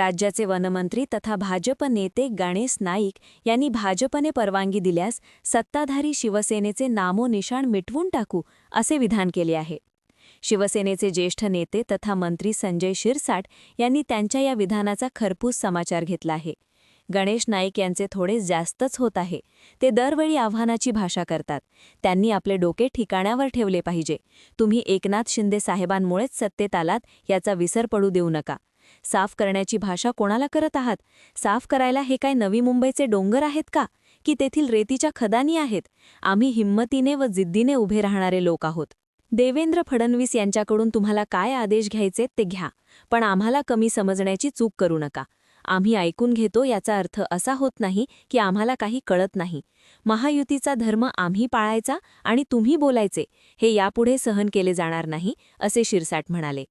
राज्याचे वनमंत्री तथा भाजप नेते गणेश नाईक यांनी भाजपने परवानगी दिल्यास सत्ताधारी शिवसेनेचे नामोनिशाण मिटवून टाकू असे विधान केले आहे. शिवसेनेचे ज्येष्ठ नेते तथा मंत्री संजय शिरसाट यांनी त्यांच्या या विधानाचा खरपूस समाचार घेतला आहे. गणेश नाईक यांचे थोडे जास्तच होत आहे. ते दरवेळी आव्हानाची भाषा करतात. त्यांनी आपले डोके ठिकाण्यावर ठेवले पाहिजे. तुम्ही एकनाथ शिंदे साहेबांमुळेच सत्तेत आलात याचा विसर पडू देऊ नका. साफ करण्याची भाषा कोणाला करत आहात? साफ करायला हे काय नवी मुंबईचे डोंगर आहेत का? की तेथील रेतीच्या खदानी आहेत? आम्ही हिंमतीने व जिद्दीने उभे राहणारे लोक आहोत. देवेंद्र फडणवीस यांच्याकडून तुम्हाला काय आदेश घ्यायचे ते घ्या. पण आम्हाला कमी समजण्याची चूक करू नका. आम्ही ऐकून घेतो याचा अर्थ असा होत नाही की आम्हाला काही कळत नाही. महायुतीचा धर्म आम्ही पाळायचा आणि तुम्ही बोलायचे. हे यापुढे सहन केले जाणार नाही असे शिरसाट म्हणाले.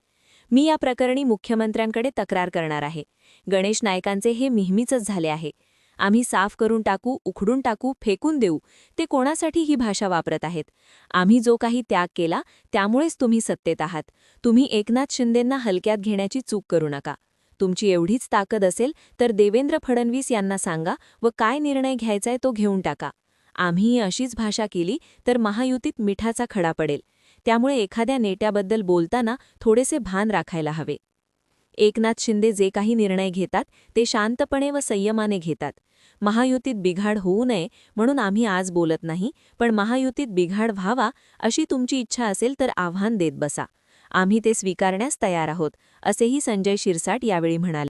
मी या प्रकरणी मुख्यमंत्र्यांकडे तक्रार करणार आहे. गणेश नायकांचे हे नेहमीचंच झाले आहे. आम्ही साफ करून टाकू उखडून टाकू फेकून देऊ ते कोणासाठी ही भाषा वापरत आहेत? आम्ही जो काही त्याग केला त्यामुळेच तुम्ही सत्तेत आहात. तुम्ही एकनाथ शिंदेंना हलक्यात घेण्याची चूक करू नका. तुमची एवढीच ताकद असेल तर देवेंद्र फडणवीस यांना सांगा व काय निर्णय घ्यायचाय तो घेऊन टाका. आम्हीही अशीच भाषा केली तर महायुतीत मिठाचा खडा पडेल. त्यामुळे एखाद्या नेत्याबद्दल बोलताना थोडेसे भान राखायला हवे. एकनाथ शिंदे जे काही निर्णय घेतात ते शांतपणे व संयमाने घेतात. महायुतीत बिघाड होऊ नये म्हणून आम्ही आज बोलत नाही पण महायुतीत बिघाड व्हावा अशी तुमची इच्छा असेल तर आव्हान देत बसा. आम्ही ते स्वीकारण्यास तयार आहोत असेही संजय शिरसाट यावेळी म्हणाले.